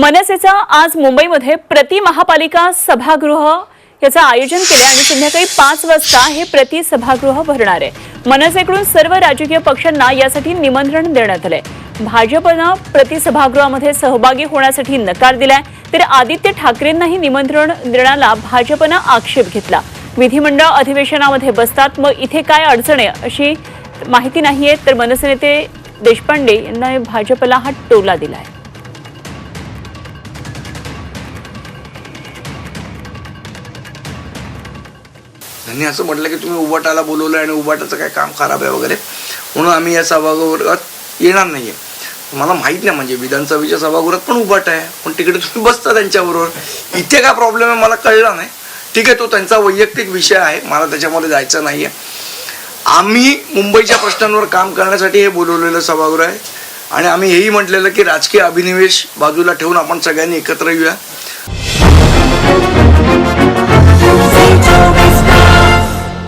मनसेचा आज मुंबईमध्ये प्रति महापालिका सभागृह याचं आयोजन केलं आणि संध्याकाळी पाच वाजता हे प्रति सभागृह भरणार आहे. मनसेकडून सर्व राजकीय पक्षांना यासाठी निमंत्रण देण्यात आलंय. भाजपनं प्रति सभागृहामध्ये सहभागी होण्यासाठी नकार दिलाय तर आदित्य ठाकरेंनाही निमंत्रण देण्याला भाजपनं आक्षेप घेतला. विधिमंडळ अधिवेशनामध्ये बसतात मग इथे काय अडचण आहे अशी माहिती नाहीये तर मनसे नेते देशपांडे यांना भाजपला हा टोला दिलाय. त्यांनी असं म्हटलं की तुम्ही उबाटाला बोलवलं आणि उबाटाचं काय काम खराब आहे वगैरे म्हणून आम्ही या सभागृहात येणार नाहीये. मला माहीत नाही म्हणजे विधानसभेच्या सभागृहात पण उबाट आहे पण तिकडे तुम्ही बसता त्यांच्याबरोबर. इथे काय प्रॉब्लेम आहे मला कळला नाही. ठीक आहे तो त्यांचा वैयक्तिक विषय आहे मला त्याच्यामध्ये जायचं नाही आहे आम्ही मुंबईच्या प्रश्नांवर काम करण्यासाठी हे बोलवलेलं सभागृह आहे. आणि आम्ही हेही म्हटलेलं की राजकीय अभिनिवेश बाजूला ठेवून आपण सगळ्यांनी एकत्र येऊया.